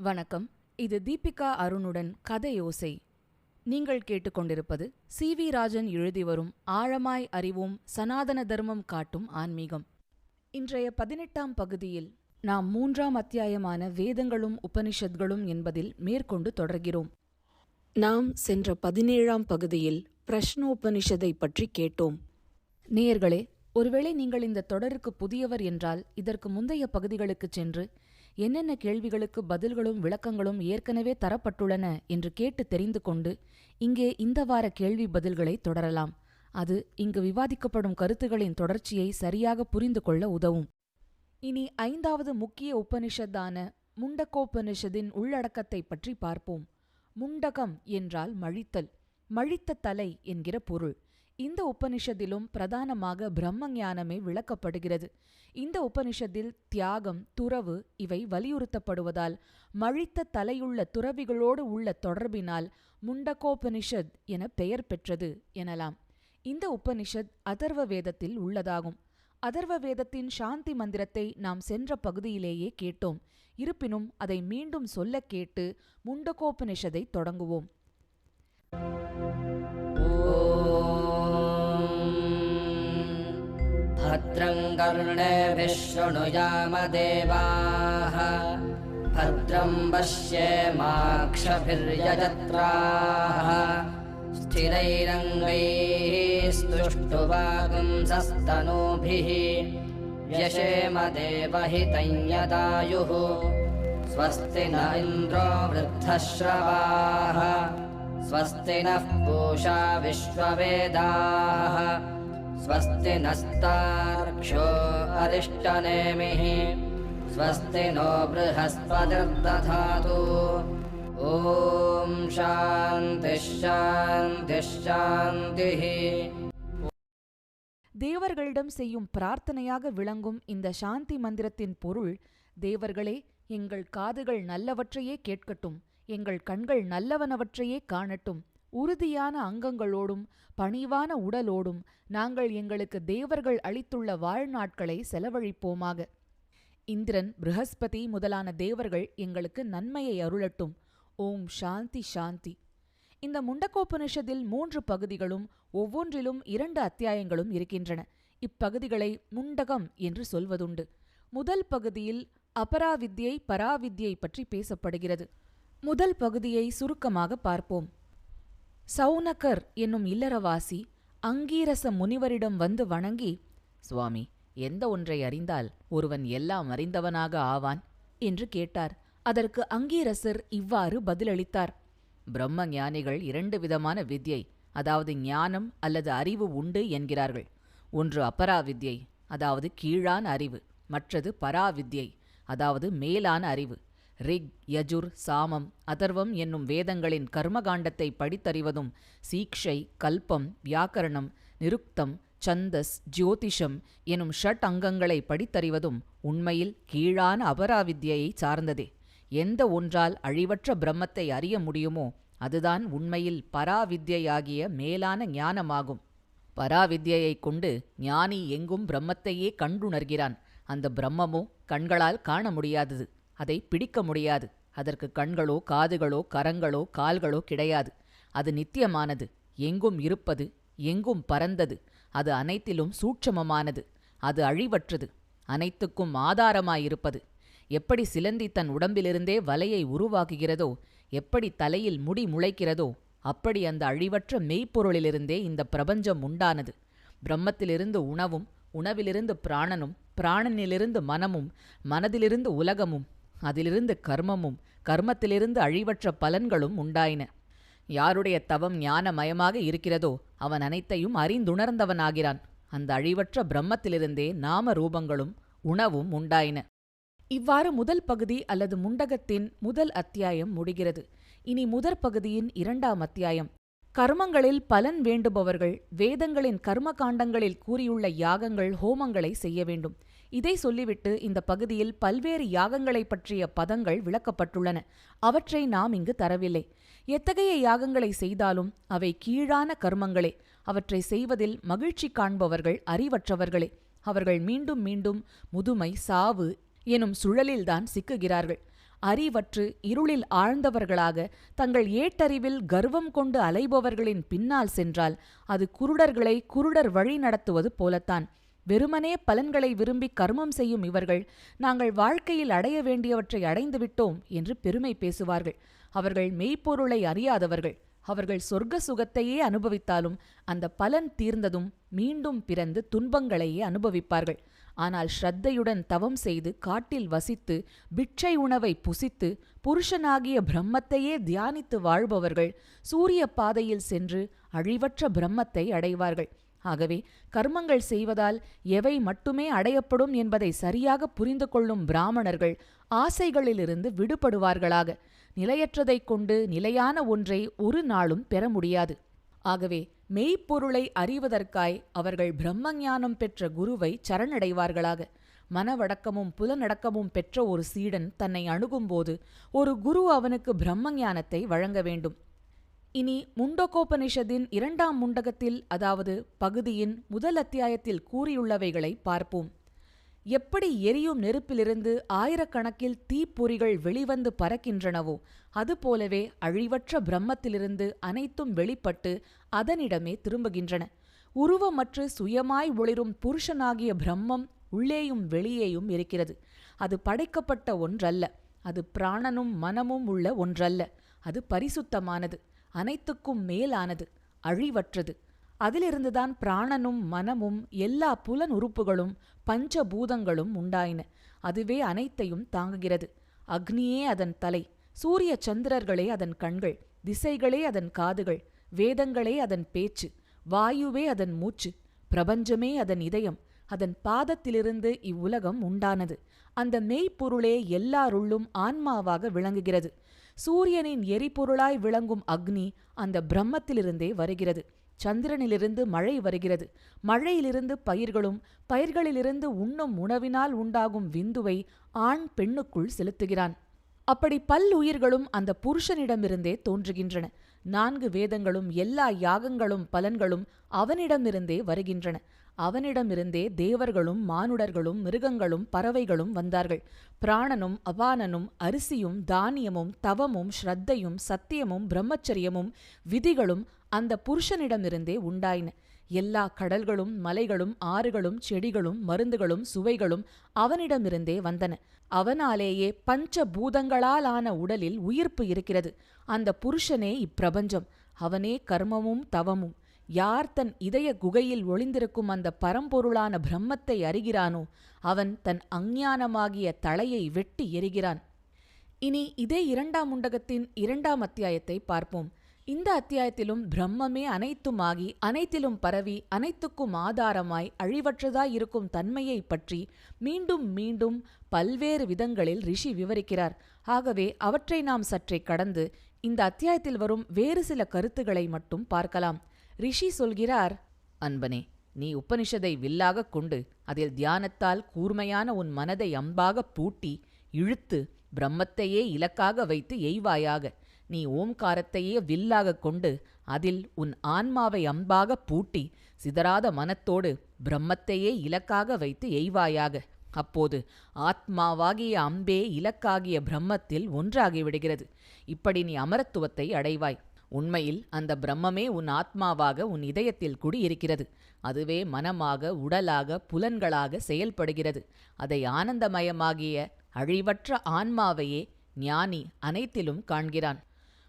வணக்கம். இது தீபிகா அருணுடன் கதையோசை நீங்கள் கேட்டுக்கொண்டிருப்பது சி வி ராஜன் எழுதி வரும் ஆழமாய் அறிவோம் சனாதன தர்மம் காட்டும் ஆன்மீகம். இன்றைய பதினெட்டாம் பகுதியில் நாம் மூன்றாம் அத்தியாயமான வேதங்களும் உபனிஷத்களும் என்பதில் மேற்கொண்டு தொடர்கிறோம். நாம் சென்ற பதினேழாம் பகுதியில் பிரஷ்னோபனிஷதை பற்றி கேட்டோம். நேயர்களே ஒருவேளை நீங்கள் இந்த தொடருக்கு புதியவர் என்றால் இதற்கு முந்தைய பகுதிகளுக்குச் சென்று என்னென்ன கேள்விகளுக்கு பதில்களும் விளக்கங்களும் ஏற்கனவே தரப்பட்டுள்ளன என்று கேட்டு தெரிந்து கொண்டு இங்கே இந்த வார கேள்வி பதில்களை தொடரலாம். அது இங்கு விவாதிக்கப்படும் கருத்துகளின் தொடர்ச்சியை சரியாக புரிந்து கொள்ள உதவும். இனி ஐந்தாவது முக்கிய உபனிஷத்தான முண்டகோபனிஷதின் உள்ளடக்கத்தை பற்றி பார்ப்போம். முண்டகம் என்றால் மழித்தல் மழித்த தலை என்கிற பொருள். இந்த உபனிஷத்திலும் பிரதானமாக பிரம்ம ஞானமே விளக்கப்படுகிறது. இந்த உபனிஷத்தில் தியாகம் துறவு இவை வலியுறுத்தப்படுவதால் மழித்த தலையுள்ள துறவிகளோடு உள்ள தொடர்பினால் முண்டகோபனிஷத் என பெயர் பெற்றது எனலாம். இந்த உபனிஷத் அதர்வ வேதத்தில் உள்ளதாகும். அதர்வ வேதத்தின் சாந்தி மந்திரத்தை நாம் சென்ற பகுதியிலேயே கேட்டோம். இருப்பினும் அதை மீண்டும் சொல்லக் கேட்டு முண்டகோபனிஷதை தொடங்குவோம். भद्रं कर्णेभिः शृणुयामदेवाः भद्रं पश्येमाक्षभिर्यजत्राः। स्थिरैरङ्गैः स्तुष्टुवागुंसस्तनूभिः व्यशेम देवहितं यदायुः स्वस्ति न इन्द्रो वृद्धश्रवाः। स्वस्ति नः पूषा विश्ववेदाः स्वस्ति नस्तार्क्ष्यो अरिष्टनेमिः स्वस्ति नो बृहस्पतिर्दधातु ॐ शान्तिः शान्तिः शान्तिः தேவர்களிடம் செய்யும் பிரார்த்தனையாக விளங்கும் இந்த சாந்தி மந்திரத்தின் பொருள் தேவர்களே எங்கள் காதுகள் நல்லவற்றையே கேட்கட்டும் எங்கள் கண்கள் நல்லவனவற்றையே காணட்டும் உறுதியான அங்கங்களோடும் பணிவான உடலோடும் நாங்கள் எங்களுக்கு தேவர்கள் அளித்துள்ள வாழ்நாட்களை செலவழிப்போமாக. இந்திரன் ப்ரஹஸ்பதி முதலான தேவர்கள் எங்களுக்கு நன்மையை அருளட்டும். ஓம் சாந்தி சாந்தி. இந்த முண்டக்கோபனிஷத்தில் மூன்று பகுதிகளும் ஒவ்வொன்றிலும் இரண்டு அத்தியாயங்களும் இருக்கின்றன. இப்பகுதிகளை முண்டகம் என்று சொல்வதுண்டு. முதல் பகுதியில் அபராவித்யை பராவித்யை பற்றி பேசப்படுகிறது. முதல் பகுதியை சுருக்கமாக பார்ப்போம். சௌனகர் என்னும் இல்லறவாசி அங்கீரச முனிவரிடம் வந்து வணங்கி சுவாமி எந்த ஒன்றை அறிந்தால் ஒருவன் எல்லாம் அறிந்தவனாக ஆவான்? என்று கேட்டார். அதற்கு அங்கீரசர் இவ்வாறு பதிலளித்தார். பிரம்ம ஞானிகள் இரண்டு விதமான வித்யை அதாவது ஞானம் அல்லது அறிவு உண்டு என்கிறார்கள். ஒன்று அபராவித்யை அதாவது கீழான அறிவு மற்றது பராவித்யை அதாவது மேலான அறிவு. ரிக் யஜுர் சாமம் அதர்வம் என்னும் வேதங்களின் கர்மகாண்டத்தை படித்தறிவதும் சீக்ஷை கல்பம் வியாக்கரணம் நிருக்தம் சந்தஸ் ஜோதிஷம் எனும் ஷட் அங்கங்களை படித்தறிவதும் உண்மையில் கீழான அபராவித்யை சார்ந்ததே. எந்த ஒன்றால் அழிவற்ற பிரம்மத்தை அறிய முடியுமோ அதுதான் உண்மையில் பராவித்யாகிய மேலான ஞானமாகும். பராவித்யை கொண்டு ஞானி எங்கும் பிரம்மத்தையே கண்டுணர்கிறான். அந்த பிரம்மமோ கண்களால் காண முடியாதது. அதை பிடிக்க முடியாது. அதற்கு கண்களோ காதுகளோ கரங்களோ கால்களோ கிடையாது. அது நித்தியமானது. எங்கும் இருப்பது எங்கும் பரந்தது அது அனைத்திலும் சூட்சமமானது. அது அழிவற்றது. அனைத்துக்கும் ஆதாரமாயிருப்பது. எப்படி சிலந்தி தன் உடம்பிலிருந்தே வலையை உருவாக்குகிறதோ எப்படி தலையில் முடி முளைக்கிறதோ அப்படி அந்த அழிவற்ற மெய்ப்பொருளிலிருந்தே இந்த பிரபஞ்சம் உண்டானது. பிரம்மத்திலிருந்து உணவும் உணவிலிருந்து பிராணனும் பிராணனிலிருந்து மனமும் மனதிலிருந்து உலகமும் அதிலிருந்து கர்மமும் கர்மத்திலிருந்து அழிவற்ற பலன்களும் உண்டாயின. யாருடைய தவம் ஞானமயமாக இருக்கிறதோ அவன் அனைத்தையும் அறிந்துணர்ந்தவனாகிறான். அந்த அழிவற்ற பிரம்மத்திலிருந்தே நாம ரூபங்களும் உணவும் உண்டாயின. இவ்வாறு முதல் பகுதி அல்லது முண்டகத்தின் முதல் அத்தியாயம் முடிகிறது. இனி முதற் பகுதியின் இரண்டாம் அத்தியாயம். கர்மங்களில் பலன் வேண்டுபவர்கள் வேதங்களின் கர்ம காண்டங்களில் கூறியுள்ள யாகங்கள் ஹோமங்களை செய்ய வேண்டும். இதை சொல்லிவிட்டு இந்த பகுதியில் பல்வேறு யாகங்களை பற்றிய பதங்கள் விளக்கப்பட்டுள்ளன. அவற்றை நாம் இங்கு தரவில்லை. எத்தகைய யாகங்களை செய்தாலும் அவை கீழான கர்மங்களே. அவற்றை செய்வதில் மகிழ்ச்சி காண்பவர்கள் அறிவற்றவர்களே. அவர்கள் மீண்டும் மீண்டும் முதுமை சாவு எனும் சுழலில்தான் சிக்குகிறார்கள். அறிவற்று இருளில் ஆழ்ந்தவர்களாக தங்கள் ஏட்டறிவில் கர்வம் கொண்டு அலைபவர்களின் பின்னால் சென்றால் அது குருடர்களை குருடர் வழி நடத்துவது போலத்தான். வெறுமனே பலன்களை விரும்பி கர்மம் செய்யும் இவர்கள் நாங்கள் வாழ்க்கையில் அடைய வேண்டியவற்றை அடைந்துவிட்டோம் என்று பெருமை பேசுவார்கள். அவர்கள் மெய்ப்பொருளை அறியாதவர்கள். அவர்கள் சொர்க்க சுகத்தையே அனுபவித்தாலும் அந்த பலன் தீர்ந்ததும் மீண்டும் பிறந்து துன்பங்களையே அனுபவிப்பார்கள். ஆனால் ஸ்ரத்தையுடன் தவம் செய்து காட்டில் வசித்து பிட்சை உணவை புசித்து புருஷனாகிய பிரம்மத்தையே தியானித்து வாழ்பவர்கள் சூரிய பாதையில் சென்று அழிவற்ற பிரம்மத்தை அடைவார்கள். ஆகவே கர்மங்கள் செய்வதால் எவை மட்டுமே அடையப்படும் என்பதை சரியாக புரிந்து கொள்ளும் பிராமணர்கள் ஆசைகளிலிருந்து விடுபடுவார்களாக. நிலையற்றதைக் கொண்டு நிலையான ஒன்றை ஒரு நாளும் பெற முடியாது. ஆகவே மெய்ப்பொருளை அறிவதற்காய் அவர்கள் பிரம்மஞானம் பெற்ற குருவை சரணடைவார்களாக. மனவடக்கமும் புலனடக்கமும் பெற்ற ஒரு சீடன் தன்னை அணுகும்போது ஒரு குரு அவனுக்கு பிரம்மஞானத்தை வழங்க வேண்டும். இனி முண்டகோபனிஷத்தின் இரண்டாம் முண்டகத்தில் அதாவது பகுதியின் முதல் அத்தியாயத்தில் கூறியுள்ளவைகளை பார்ப்போம். எப்படி எரியும் நெருப்பிலிருந்து ஆயிரக்கணக்கில் தீப்பொறிகள் வெளிவந்து பறக்கின்றனவோ அதுபோலவே அழிவற்ற பிரம்மத்திலிருந்து அனைத்தும் வெளிப்பட்டு அதனிடமே திரும்புகின்றன. உருவமற்று சுயமாய் ஒளிரும் புருஷனாகிய பிரம்மம் உள்ளேயும் வெளியேயும் இருக்கிறது. அது படைக்கப்பட்ட ஒன்றல்ல. அது பிராணனும் மனமும் உள்ள ஒன்றல்ல. அது பரிசுத்தமானது. அனைத்துக்கும் மேலானது அழிவற்றது. அதிலிருந்துதான் பிராணனும் மனமும் எல்லா புலன் உறுப்புகளும் பஞ்சபூதங்களும் உண்டாயின. அதுவே அனைத்தையும் தாங்குகிறது. அக்னியே அதன் தலை சூரிய சந்திரர்களே அதன் கண்கள் திசைகளே அதன் காதுகள் வேதங்களே அதன் பேச்சு வாயுவே அதன் மூச்சு பிரபஞ்சமே அதன் இதயம் அதன் பாதத்திலிருந்து இவ்வுலகம் உண்டானது. அந்த மெய்ப்பொருளே எல்லாருள்ளும் ஆன்மாவாக விளங்குகிறது. சூரியனின் எரிபொருளாய் விளங்கும் அக்னி அந்த பிரம்மத்திலிருந்தே வருகிறது. சந்திரனிலிருந்து மழை வருகிறது. மழையிலிருந்து பயிர்களும் பயிர்களிலிருந்து உண்ணும் உணவினால் உண்டாகும் விந்துவை ஆண் பெண்ணுக்குள் செலுத்துகிறான். அப்படி பல் உயிர்களும் அந்த புருஷனிடமிருந்தே தோன்றுகின்றன. நான்கு வேதங்களும் எல்லா யாகங்களும் பலன்களும் அவனிடமிருந்தே வருகின்றன. அவனிடமிருந்தே தேவர்களும் மானுடர்களும் மிருகங்களும் பறவைகளும் வந்தார்கள். பிராணனும் அபானனும் அரிசியும் தானியமும் தவமும் ஸ்ரத்தையும் சத்தியமும் பிரம்மச்சரியமும் விதிகளும் அந்த புருஷனிடமிருந்தே உண்டாயின. எல்லா கடல்களும் மலைகளும் ஆறுகளும் செடிகளும் மருந்துகளும் சுவைகளும் அவனிடமிருந்தே வந்தன. அவனாலேயே பஞ்ச பூதங்களாலான உடலில் உயிர்ப்பு இருக்கிறது. அந்த புருஷனே இப்பிரபஞ்சம். அவனே கர்மமும் தவமும். யார் தன் இதய குகையில் ஒளிந்திருக்கும் அந்த பரம்பொருளான பிரம்மத்தை அறிகிறானோ அவன் தன் அஞ்ஞானமாகிய தலையை வெட்டி எரிகிறான். இனி இதே இரண்டாம் முண்டகத்தின் இரண்டாம் அத்தியாயத்தை பார்ப்போம். இந்த அத்தியாயத்திலும் பிரம்மமே அனைத்துமாகி அனைத்திலும் பரவி அனைத்துக்கும் ஆதாரமாய் அழிவற்றதாய் இருக்கும் தன்மையைப் பற்றி மீண்டும் மீண்டும் பல்வேறு விதங்களில் ரிஷி விவரிக்கிறார். ஆகவே அவற்றை நாம் சற்றே கடந்து இந்த அத்தியாயத்தில் வரும் வேறு சில கருத்துக்களை மட்டும் பார்க்கலாம். ரிஷி சொல்கிறார் அன்பனே நீ உபனிஷதை வில்லாகக் கொண்டு அதில் தியானத்தால் கூர்மையான உன் மனதை அம்பாகப் பூட்டி இழுத்து பிரம்மத்தையே இலக்காக வைத்து எய்வாயாக. நீ ஓம்காரத்தையே வில்லாகக் கொண்டு அதில் உன் ஆன்மாவை அம்பாகப் பூட்டி சிதறாத மனத்தோடு பிரம்மத்தையே இலக்காக வைத்து எய்வாயாக. அப்போது ஆத்மாவாகிய அம்பே இலக்காகிய பிரம்மத்தில் ஒன்றாகிவிடுகிறது. இப்படி நீ அமரத்துவத்தை அடைவாய். உண்மையில் அந்த பிரம்மமே உன் ஆத்மாவாக உன் இதயத்தில் குடியிருக்கிறது. அதுவே மனமாக உடலாக புலன்களாக செயல்படுகிறது. அதை ஆனந்தமயமாகிய அழிவற்ற ஆன்மாவையே ஞானி அனைத்திலும் காண்கிறான்.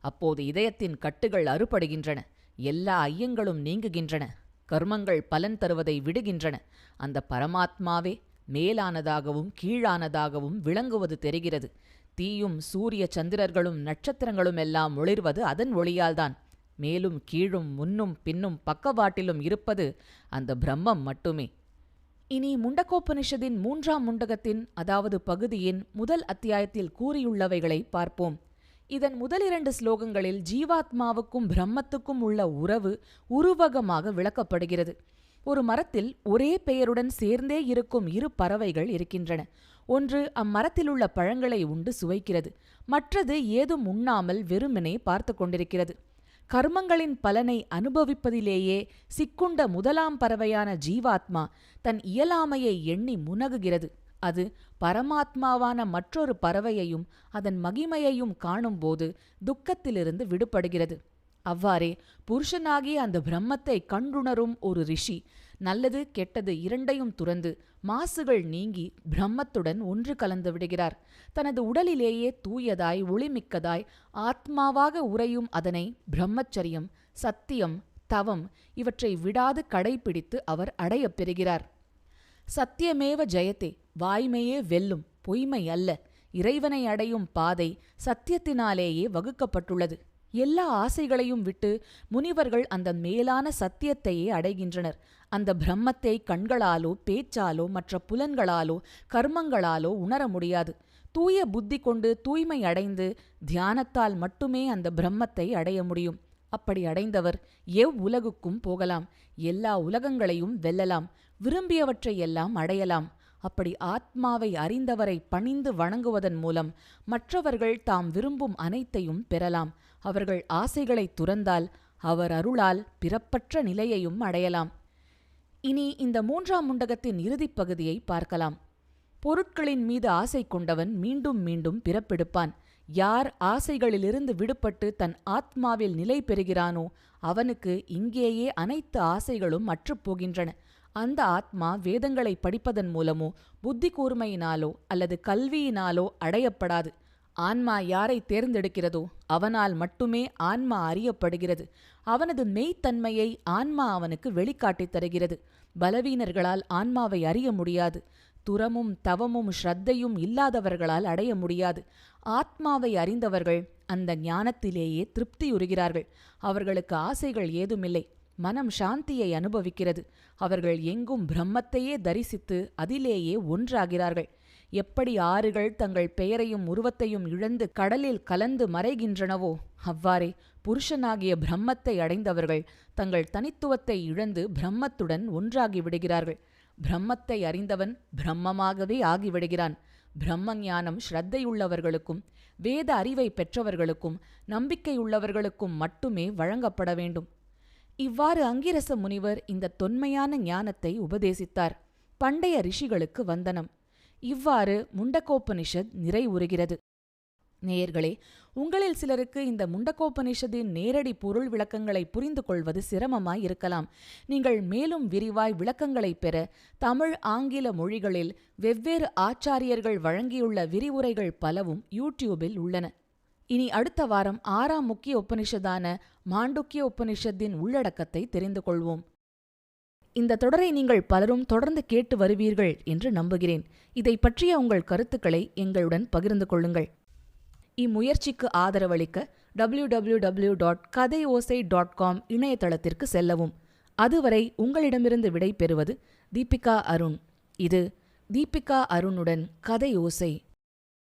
அப்போது இதயத்தின் கட்டுகள் அறுபடுகின்றன. எல்லா ஐயங்களும் நீங்குகின்றன. கர்மங்கள் பலன் தருவதை விடுகின்றன. அந்த பரமாத்மாவே மேலானதாகவும் கீழானதாகவும் விளங்குவது தெரிகிறது. தீயும் சூரிய சந்திரர்களும் நட்சத்திரங்களும் எல்லாம் ஒளிர்வது அதன் ஒளியால்தான். மேலும் கீழும் முன்னும் பின்னும் பக்கவாட்டிலும் இருப்பது அந்த பிரம்மம் மட்டுமே. இனி முண்டகோபனிஷதின் மூன்றாம் முண்டகத்தின் அதாவது பகுதியின் முதல் அத்தியாயத்தில் கூறியுள்ளவைகளை பார்ப்போம். இதன் முதலிரண்டு ஸ்லோகங்களில் ஜீவாத்மாவுக்கும் பிரம்மத்துக்கும் உள்ள உறவு உருவகமாக விளக்கப்படுகிறது. ஒரு மரத்தில் ஒரே பெயருடன் சேர்ந்தே இருக்கும் இரு பறவைகள் இருக்கின்றன. ஒன்று அம்மரத்திலுள்ள பழங்களை உண்டு சுவைக்கிறது மற்றது ஏதும் உண்ணாமல் வெறுமனே பார்த்து கொண்டிருக்கிறது. கர்மங்களின் பலனை அனுபவிப்பதிலேயே சிக்குண்ட முதலாம் பறவையான ஜீவாத்மா தன் இயலாமையை எண்ணி முனகுகிறது. அது பரமாத்மாவான மற்றொரு பறவையையும் அதன் மகிமையையும் காணும்போது துக்கத்திலிருந்து விடுபடுகிறது. அவ்வாறே புருஷனாகிய அந்த பிரம்மத்தை கண்டுணரும் ஒரு ரிஷி நல்லது கெட்டது இரண்டையும் துறந்து மாசுகள் நீங்கி பிரம்மத்துடன் ஒன்று கலந்து விடுகிறார். தனது உடலிலேயே தூயதாய் ஒளிமிக்கதாய் ஆத்மாவாக உறையும் அதனை பிரம்மச்சரியம் சத்தியம் தவம் இவற்றை விடாது கடைபிடித்து அவர் அடையப் பெறுகிறார். சத்தியமேவ ஜெயத்தே வாய்மையே வெல்லும் பொய்மை அல்ல இறைவனை அடையும் பாதை சத்தியத்தினாலேயே வகுக்கப்பட்டுள்ளது. எல்லா ஆசைகளையும் விட்டு முனிவர்கள் அந்த மேலான சத்தியத்தையே அடைகின்றனர். அந்த பிரம்மத்தை கண்களாலோ பேச்சாலோ மற்ற புலன்களாலோ கர்மங்களாலோ உணர முடியாது. தூய புத்தி கொண்டு தூய்மை அடைந்து தியானத்தால் மட்டுமே அந்த பிரம்மத்தை அடைய முடியும். அப்படி அடைந்தவர் எவ் உலகுக்கும் போகலாம். எல்லா உலகங்களையும் வெல்லலாம். விரும்பியவற்றையெல்லாம் அடையலாம். அப்படி ஆத்மாவை அறிந்தவரை பணிந்து வணங்குவதன் மூலம் மற்றவர்கள் தாம் விரும்பும் அனைத்தையும் பெறலாம். அவர்கள் ஆசைகளை துறந்தால் அவர் அருளால் பிறப்பற்ற நிலையையும் அடையலாம். இனி இந்த மூன்றாம் முண்டகத்தின் இறுதிப் பகுதியை பார்க்கலாம். பொருட்களின் மீது ஆசை கொண்டவன் மீண்டும் மீண்டும் பிறப்பெடுப்பான். யார் ஆசைகளிலிருந்து விடுபட்டு தன் ஆத்மாவில் நிலை பெறுகிறானோ அவனுக்கு இங்கேயே அனைத்து ஆசைகளும் அற்றுப்போகின்றன அந்த ஆத்மா வேதங்களை படிப்பதன் மூலமோ புத்தி கூர்மையினாலோ அல்லது கல்வியினாலோ அடையப்படாது. ஆன்மா யாரை தேர்ந்தெடுக்கிறதோ அவனால் மட்டுமே ஆன்மா அறியப்படுகிறது. அவனது மெய்த்தன்மையை ஆன்மா அவனுக்கு வெளிக்காட்டித் தருகிறது. பலவீனர்களால் ஆன்மாவை அறிய முடியாது. துறமும் தவமும் ஸ்ரத்தையும் இல்லாதவர்களால் அடைய முடியாது. ஆத்மாவை அறிந்தவர்கள் அந்த ஞானத்திலேயே திருப்தியுறுகிறார்கள். அவர்களுக்கு ஆசைகள் ஏதுமில்லை. மனம் சாந்தியை அனுபவிக்கிறது. அவர்கள் எங்கும் பிரம்மத்தையே தரிசித்து அதிலேயே ஒன்றாகிறார்கள். எப்படி ஆறுகள் தங்கள் பெயரையும் உருவத்தையும் இழந்து கடலில் கலந்து மறைகின்றனவோ அவ்வாறே புருஷனாகிய பிரம்மத்தை அடைந்தவர்கள் தங்கள் தனித்துவத்தை இழந்து பிரம்மத்துடன் ஒன்றாகி விடுகிறார்கள். பிரம்மத்தை அறிந்தவன் பிரம்மமாகவே ஆகிவிடுகிறான். பிரம்ம ஞானம் ஸ்ரத்தையுள்ளவர்களுக்கும் வேத அறிவை பெற்றவர்களுக்கும் நம்பிக்கையுள்ளவர்களுக்கும் மட்டுமே வழங்கப்பட வேண்டும். இவ்வாறு அங்கிரச முனிவர் இந்த தொன்மையான ஞானத்தை உபதேசித்தார். பண்டைய ரிஷிகளுக்கு வந்தனம் இவ்வாறு முண்டகோபனிஷத் நிறைவுறுகிறது. நேயர்களே உங்களில் சிலருக்கு இந்த முண்டகோபனிஷத்தின் நேரடி பொருள் விளக்கங்களை புரிந்து கொள்வது சிரமமாய் இருக்கலாம். நீங்கள் மேலும் விரிவாய் விளக்கங்களைப் பெற தமிழ் ஆங்கில மொழிகளில் வெவ்வேறு ஆச்சாரியர்கள் வழங்கியுள்ள விரிவுரைகள் பலவும் யூடியூபில் உள்ளன. இனி அடுத்த வாரம் ஆறாம் முக்கிய உபனிஷதான மாண்டுக்கிய உபனிஷத்தின் உள்ளடக்கத்தை தெரிந்து கொள்வோம். இந்த தொடரை நீங்கள் பலரும் தொடர்ந்து கேட்டு வருவீர்கள் என்று நம்புகிறேன். இதை பற்றிய உங்கள் கருத்துக்களை எங்களுடன் பகிர்ந்து கொள்ளுங்கள். இம்முயற்சிக்கு ஆதரவளிக்க டபிள்யூ டபிள்யூ டபிள்யூ டாட் கதை ஓசை டாட் காம் இணையதளத்திற்கு செல்லவும். அதுவரை உங்களிடமிருந்து விடை பெறுவது தீபிகா அருண். இது தீபிகா அருணுடன் கதை ஓசை.